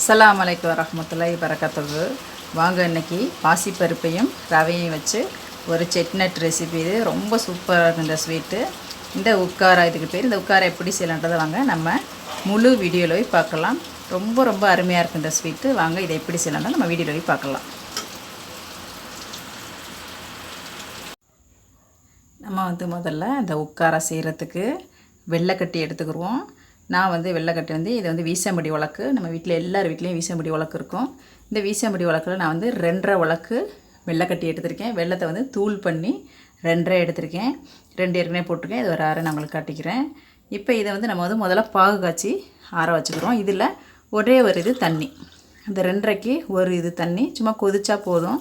அஸ்லாம் அலைக்கும் வரஹ்மத்துல்லாஹி வரகாத்துஹு வாங்க இன்றைக்கி பாசிப்பருப்பையும் ரவையும் வச்சு ஒரு செட்நட் ரெசிபி இது ரொம்ப சூப்பராக இருக்கும் இந்த ஸ்வீட்டு இந்த உட்காரா இதுக்கு பேர். இந்த உட்காரா எப்படி செய்யலான்றதை வாங்க நம்ம முழு வீடியோவில் போய் பார்க்கலாம். ரொம்ப ரொம்ப அருமையாக இருக்கும் இந்த ஸ்வீட்டு வாங்க இதை எப்படி செய்யலாம்னு நம்ம வீடியோவில் போய் பார்க்கலாம். நம்ம வந்து முதல்ல இந்த உட்காரா செய்கிறதுக்கு வெள்ளைக்கட்டி எடுத்துக்கிடுவோம் நான் வந்து வெள்ளைக்கட்டி வந்து இது வந்து வீசம்படி உலக்கு நம்ம வீட்டில் எல்லார் வீட்லேயும் வீசம்படி உலக்கு இருக்கும். இந்த வீசமுடி உலக்கில் நான் வந்து ரெண்டரை உலக்கு வெள்ளைக்கட்டி எடுத்திருக்கேன். வெள்ளத்தை வந்து தூள் பண்ணி ரெண்டரை எடுத்திருக்கேன். ரெண்டு ஏற்கனவே போட்டிருக்கேன். இது ஒரு அரை நான் உங்களுக்கு காட்டிக்கிறேன். இப்போ இதை வந்து நம்ம வந்து முதல்ல பாகு காய்ச்சி ஆற வச்சுக்கிறோம். இதில் ஒரே ஒரு இது தண்ணி. அந்த ரெண்டரைக்கு ஒரு இது தண்ணி. சும்மா கொதிச்சா போதும்.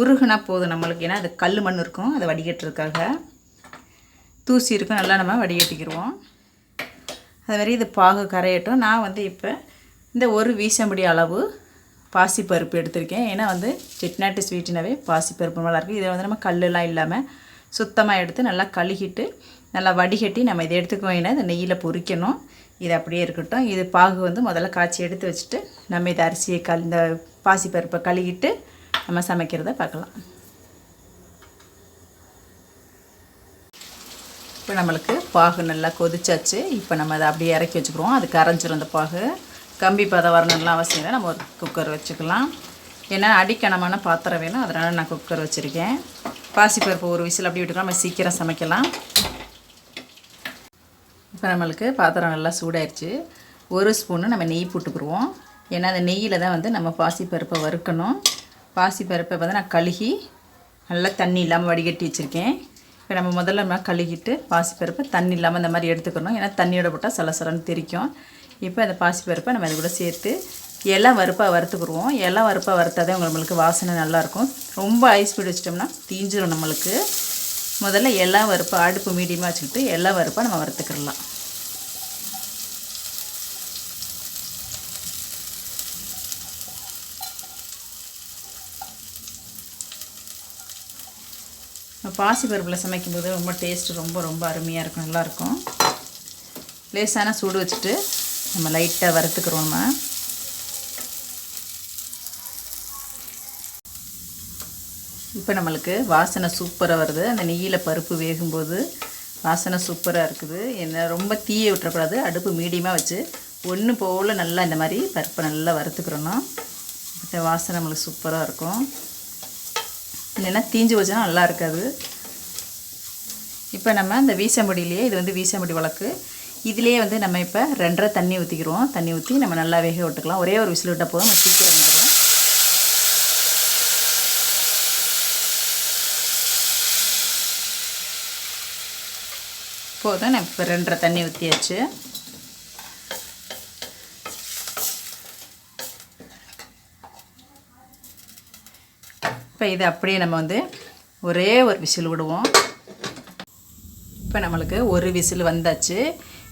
உருகுனா போதும் நம்மளுக்கு. ஏன்னா அது கல் மண் இருக்கும். அதை வடிகட்டுறதுக்காக தூசி இருக்கும். நல்லா நம்ம வடிகட்டிக்கிடுவோம் அது மாதிரி இது பாகு கரையட்டும். நான் வந்து இப்போ இந்த ஒரு வீசம்படி அளவு பாசிப்பருப்பு எடுத்திருக்கேன். ஏன்னா வந்து செட்நாட்டு ஸ்வீட்டுனாவே பாசிப்பருப்பு நல்லா இதை வந்து நம்ம கல்லுலாம் இல்லாமல் சுத்தமாக எடுத்து நல்லா கழுகிட்டு நல்லா வடிகட்டி நம்ம இதை எடுத்துக்குவோம் ஏன்னா இந்த நெய்யில் பொரிக்கணும் இது அப்படியே இருக்கட்டும். இது பாகு வந்து முதல்ல காய்ச்சி எடுத்து வச்சுட்டு நம்ம இதை அரிசியை கல் இந்த பாசிப்பருப்பை கழுகிட்டு நம்ம சமைக்கிறத பார்க்கலாம். இப்போ நம்மளுக்கு பாகு நல்லா கொதிச்சாச்சு. இப்போ நம்ம அதை அப்படியே இறக்கி வச்சுக்கிறோம் அது கரைஞ்சிரும் அந்த பாகு. கம்பி பதம் வரணும்லாம் அவசியம் இல்லை. நம்ம ஒரு குக்கர் வச்சுக்கலாம். ஏன்னா அடிக்கணமான பாத்திரம் வேணும். அதனால் நான் குக்கர் வச்சுருக்கேன். பாசிப்பருப்பு ஒரு விசில் அப்படி விட்டுக்கலாம். நம்ம சீக்கிரம் சமைக்கலாம். இப்போ நம்மளுக்கு பாத்திரம் நல்லா சூடாயிருச்சு. ஒரு ஸ்பூனு நம்ம நெய் போட்டுக்குருவோம் ஏன்னா அந்த நெய்யில் தான் வந்து நம்ம பாசிப்பருப்பை வறுக்கணும். பாசிப்பருப்பை வந்து நான் கழுகி நல்லா தண்ணி இல்லாமல் வடிகட்டி வச்சுருக்கேன். இப்போ நம்ம முதல்ல நம்ம கழுகிட்டு பாசிப்பருப்பை தண்ணி இல்லாமல் இந்த மாதிரி எடுத்துக்கணும். ஏன்னா தண்ணியோட போட்டால் சலசலன்னு தெரிக்கும். இப்போ அந்த பாசிப்பருப்பை நம்ம அது கூட சேர்த்து இலை வறுப்பாக வறுத்துக்குருவோம் இலை வறுப்பாக வறுத்தாதே நம்மளுக்கு வாசனை நல்லாயிருக்கும். ரொம்ப ஐஸ் ஸ்பீட் வச்சிட்டோம்னா தீஞ்சிரும் நம்மளுக்கு. முதல்ல எல்லாம் வறுப்பாக அடுப்பு மீடியமாக வச்சுக்கிட்டு எல்லா வறுப்பாக நம்ம வறுத்துக்கிடலாம். பாசி பருப்பில் சமைக்கும்போது ரொம்ப டேஸ்ட்டு ரொம்ப ரொம்ப அருமையாக இருக்கும். நல்லாயிருக்கும். லேசான சூடு வச்சுட்டு நம்ம லைட்டாக வறுத்துக்கிறோம் நம்ம. இப்போ நம்மளுக்கு வாசனை சூப்பராக வருது. அந்த நெய்யில் பருப்பு வேகும்போது வாசனை சூப்பராக இருக்குது. என்ன ரொம்ப தீயை விட்டுறக்கூடாது அடுப்பு மீடியமாக வச்சு ஒன்று போல் நல்லா இந்த மாதிரி பருப்பை நல்லா வறுத்துக்கிறணும் வாசனை நம்மளுக்கு சூப்பராக இருக்கும். இல்லைன்னா தீஞ்சு போச்சுன்னா நல்லா இருக்காது. இப்போ நம்ம இந்த வீசம்படியிலேயே இது வந்து வீசம்படி வழக்கு. இதுலேயே வந்து நம்ம இப்போ ரெண்டரை தண்ணி ஊற்றிக்கிறோம் தண்ணி ஊற்றி நம்ம நல்லா வேக விட்டுக்கலாம். ஒரே ஒரு விசில் விட்டால் போதும் நம்ம சீக்கிரம் வந்துடும் போதும் நான் இப்போ ரெண்டரை தண்ணி ஊற்றியாச்சு இப்போ இதை அப்படியே நம்ம வந்து ஒரே ஒரு விசில் விடுவோம். இப்போ நம்மளுக்கு ஒரு விசில் வந்தாச்சு.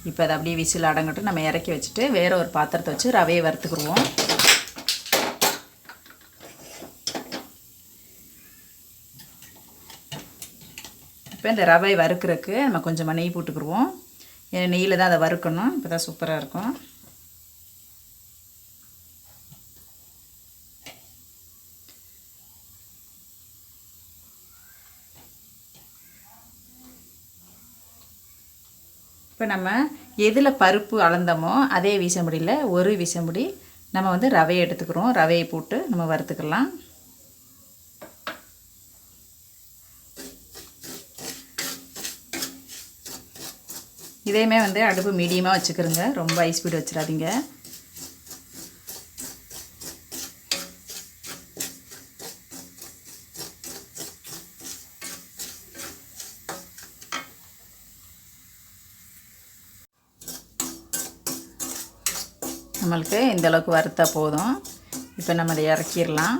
இப்போ அதை அப்படியே விசில் அடங்கட்டும். நம்ம இறக்கி வச்சுட்டு வேறு ஒரு பாத்திரத்தை வச்சு ரவையை வறுத்துக்குருவோம். இப்போ இந்த ரவை வறுக்கிறதுக்கு நம்ம கொஞ்சமாக நெய் போட்டுக்குருவோம். ஏன்னா நெய்யில் தான் அதை வறுக்கணும். இப்போ தான் சூப்பராக இருக்கும். இப்போ நம்ம எதில் பருப்பு அளந்தோமோ அதே வீசமுடியில் ஒரு வீசமுடி நம்ம வந்து ரவையை எடுத்துக்கிறோம். ரவையை போட்டு நம்ம வறுத்துக்கலாம். இதையுமே வந்து அடுப்பு மீடியமாக வச்சுக்கிறோங்க. ரொம்ப ஹை ஸ்பீடு வச்சிடாதீங்க. நம்மளுக்கு இந்த அளவுக்கு வறுத்தா போதும். இப்போ நம்ம அதை இறக்கிடலாம்.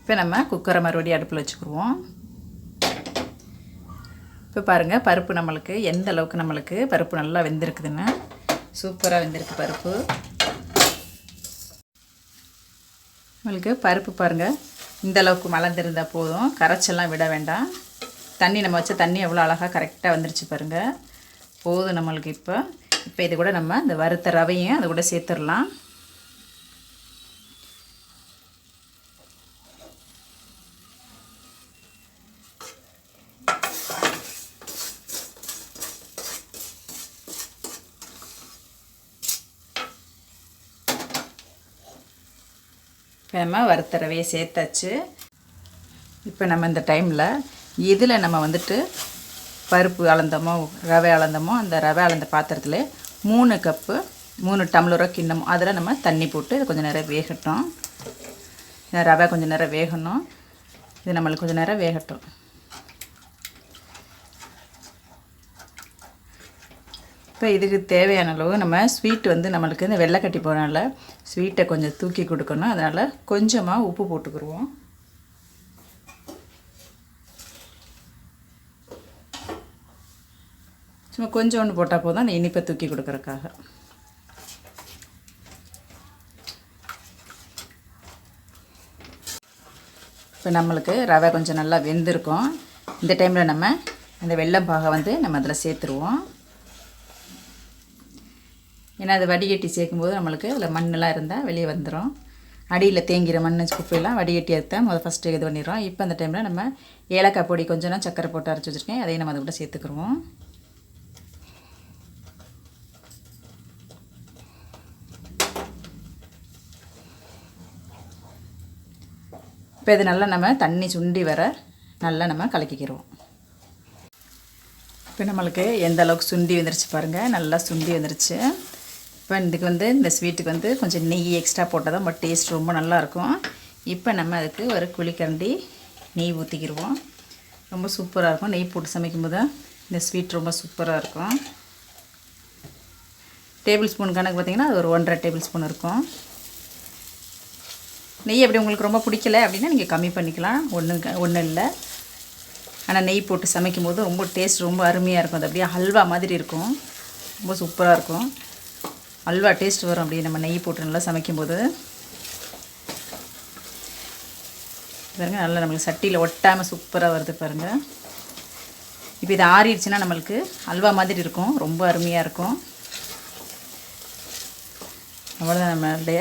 இப்போ நம்ம குக்கரை மறுபடியும் அடுப்பில் வச்சுக்குருவோம் இப்போ பாருங்கள் பருப்பு நம்மளுக்கு எந்த அளவுக்கு நம்மளுக்கு பருப்பு நல்லா வெந்திருக்குதுன்னு. சூப்பராக வெந்திருக்கு பருப்பு. நம்மளுக்கு பருப்பு பாருங்கள் இந்த அளவுக்கு மலர்ந்திருந்தால் போதும். கரைச்செல்லாம் விட வேண்டாம். தண்ணி நம்ம வச்ச தண்ணி எவ்வளோ அழகாக கரெக்டாக வந்துருச்சு பாருங்கள் போதும் நம்மளுக்கு இப்போ. இப்போ இது கூட நம்ம இந்த வறுத்த ரவையும் அது கூட சேர்த்துடலாம். இப்போ நம்ம வறுத்த ரவையை சேர்த்தாச்சு. இப்போ நம்ம இந்த டைமில் இதில் நம்ம வந்துட்டு பருப்பு அளந்தமோ ரவை அளந்தமோ அந்த ரவை அளந்த பாத்திரத்தில் மூணு கப்பு மூணு டம்ளரோ கிண்ணமோ அதில் நம்ம தண்ணி போட்டு இது கொஞ்சம் நேரம் வேகட்டும். இந்த ரவை கொஞ்சம் நேரம் வேகணும். இது நம்மளுக்கு கொஞ்சம் நேரம் வேகட்டும். இப்போ இதுக்கு தேவையான அளவு நம்ம ஸ்வீட் வந்து நம்மளுக்கு இந்த வெள்ளைக்கட்டி போகிறனால ஸ்வீட்டை கொஞ்சம் தூக்கி கொடுக்கணும். அதனால் கொஞ்சமாக உப்பு போட்டுக்கிடுவோம் சும்மா கொஞ்சோண்டு போட்டால் போதும் அந்த இனிப்பை தூக்கி கொடுக்குறக்காக இப்போ நம்மளுக்கு ரவை கொஞ்சம் நல்லா வெந்திருக்கும். இந்த டைமில் நம்ம அந்த வெள்ளம் பாகை வந்து நம்ம அதில் சேர்த்துருவோம். ஏன்னா அது வடிகட்டி சேர்க்கும்போது நம்மளுக்கு அதில் மண்ணெலாம் இருந்தால் வெளியே வந்துடும் அடியில் தேங்கிற மண் குப்பையெல்லாம் வடிகட்டி எடுத்தால் முதல் ஃபஸ்ட்டு இது பண்ணிடுறோம். இப்போ அந்த டைமில் நம்ம ஏலக்காய் பொடி கொஞ்சம் சக்கரை போட்டு அரைச்சி வச்சுருக்கேன். அதையும் நம்ம அதை கூட சேர்த்துக்குருவோம். இப்போ இது நல்லா நம்ம தண்ணி சுண்டி வர நல்லா நம்ம கலக்கிக்கிறோம். இப்போ நம்மளுக்கு எந்த அளவுக்கு சுண்டி வந்துருச்சு பாருங்கள் நல்லா சுண்டி வந்துருச்சு. இப்போ இதுக்கு வந்து இந்த ஸ்வீட்டுக்கு வந்து கொஞ்சம் நெய் எக்ஸ்ட்ரா போட்டால் தான் பட் டேஸ்ட் ரொம்ப நல்லாயிருக்கும் இப்போ நம்ம அதுக்கு ஒரு குழிக்கரண்டி நெய் ஊற்றிக்கிடுவோம் ரொம்ப சூப்பராக இருக்கும். நெய் போட்டு சமைக்கும்போது இந்த ஸ்வீட் ரொம்ப சூப்பராக இருக்கும். டேபிள் ஸ்பூன் கணக்கு பார்த்திங்கன்னா அது ஒரு ஒன்றரை டேபிள் ஸ்பூன் இருக்கும். நெய் அப்படி உங்களுக்கு ரொம்ப பிடிக்கல அப்படின்னா நீங்கள் கம்மி பண்ணிக்கலாம். ஒன்றும் ஒன்றும் இல்லை. ஆனால் நெய் போட்டு சமைக்கும் போது ரொம்ப டேஸ்ட் ரொம்ப அருமையாக இருக்கும். அது அப்படியே ஹல்வா மாதிரி இருக்கும். ரொம்ப சூப்பராக இருக்கும். அல்வா டேஸ்ட் வரும் அப்படியே நம்ம நெய் போட்டு நல்லா சமைக்கும்போது. பாருங்கள் நல்லா நம்மளுக்கு சட்டியில் ஒட்டாமல் சூப்பராக வருது பாருங்கள் இப்போ இது ஆறிடுச்சுன்னா நம்மளுக்கு அல்வா மாதிரி இருக்கும். ரொம்ப அருமையாக இருக்கும். அவ்வளோதான் நம்மளுடைய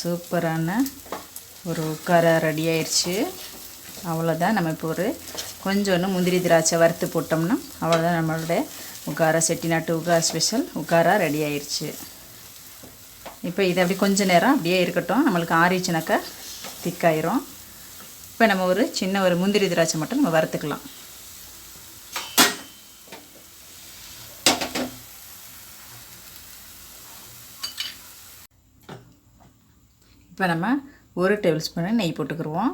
சூப்பரான ஒரு உட்கார ரெடி ஆயிடுச்சு அவ்வளோதான் நம்ம இப்போ ஒரு கொஞ்சோன்னு முந்திரி திராட்சை வறுத்து போட்டோம்னா அவ்வளோதான் நம்மளுடைய உட்கார செட்டிநாட்டு உகார ஸ்பெஷல் உக்காரா ரெடி ஆயிடுச்சு இப்போ இது அப்படி கொஞ்சம் நேரம் அப்படியே இருக்கட்டும். நம்மளுக்கு ஆறிச்சுனாக்கா திக்காயிரும் இப்போ நம்ம ஒரு சின்ன ஒரு முந்திரி திராட்சை மட்டும் நம்ம வறுத்துக்கலாம். இப்போ நம்ம ஒரு டேபிள் ஸ்பூனு நெய் போட்டுக்கிடுவோம்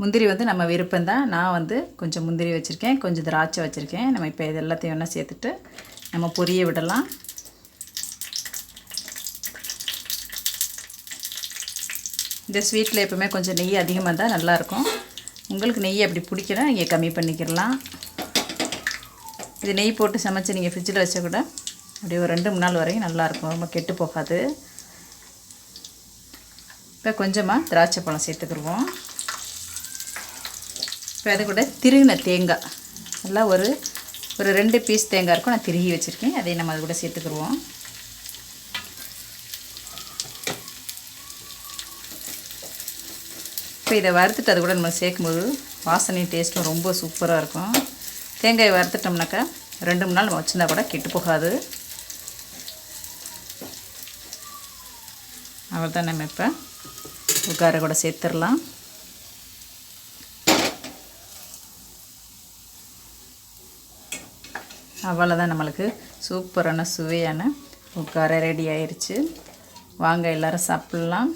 முந்திரி வந்து நம்ம விருப்பம்தான். நான் வந்து கொஞ்சம் முந்திரி வச்சுருக்கேன் கொஞ்சம் திராட்சை வச்சுருக்கேன். நம்ம இப்போ இது எல்லாத்தையும் ஒன்றா சேர்த்துட்டு நம்ம பொரிய விடலாம். இந்த ஸ்வீட்டில் எப்போவுமே கொஞ்சம் நெய் அதிகமாக இருந்தால் நல்லாயிருக்கும். உங்களுக்கு நெய் அப்படி பிடிக்கல நீங்கள் கம்மி பண்ணிக்கிடலாம். இது நெய் போட்டு சமைச்சு நீங்கள் ஃப்ரிட்ஜில் வச்சா கூட அப்படியே ஒரு ரெண்டு மூணு நாள் வரைக்கும் நல்லாயிருக்கும். ரொம்ப கெட்டு போகாது. இப்போ கொஞ்சமாக திராட்சை பழம் சேர்த்துக்கிடுவோம். இப்போ அது கூட திருகின தேங்காய். நல்லா ஒரு ஒரு ரெண்டு பீஸ் தேங்காய் இருக்கும் நான் திருகி வச்சுருக்கேன். அதையும் நம்ம அது கூட சேர்த்துக்கிடுவோம். இப்போ இதை வறுத்துட்டு அது கூட நம்ம சேர்க்கும்போது வாசனையும் டேஸ்ட்டும் ரொம்ப சூப்பராக இருக்கும். தேங்காயை வறுத்துட்டோம்னாக்கா ரெண்டு மூணு நாள் நம்ம வச்சுருந்தா கூட கெட்டு போகாது. அவள் தான் நம்ம இப்போ உட்கார கூட சேர்த்துடலாம். அவ்வளோதான் நம்மளுக்கு சூப்பரான சுவையான உட்கார ரெடி ஆயிடுச்சு வாங்க எல்லோரும் சாப்பிட்லாம்.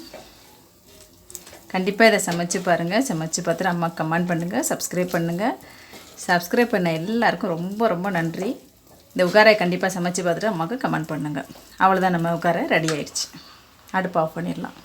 கண்டிப்பாக இதை சமைச்சு பாருங்கள் சமைச்சு பார்த்துட்டு அம்மா கமெண்ட் பண்ணுங்கள் சப்ஸ்கிரைப் பண்ணுங்கள் சப்ஸ்கிரைப் பண்ண எல்லாருக்கும் ரொம்ப ரொம்ப நன்றி. இந்த உகாரை கண்டிப்பாக சமைச்சு பார்த்துட்டு அம்மாவுக்கு கமெண்ட் பண்ணுங்கள் அவ்வளோதான் நம்ம உட்கார ரெடி ஆயிடுச்சு அடுப்பு ஆஃப் பண்ணிடலாம்.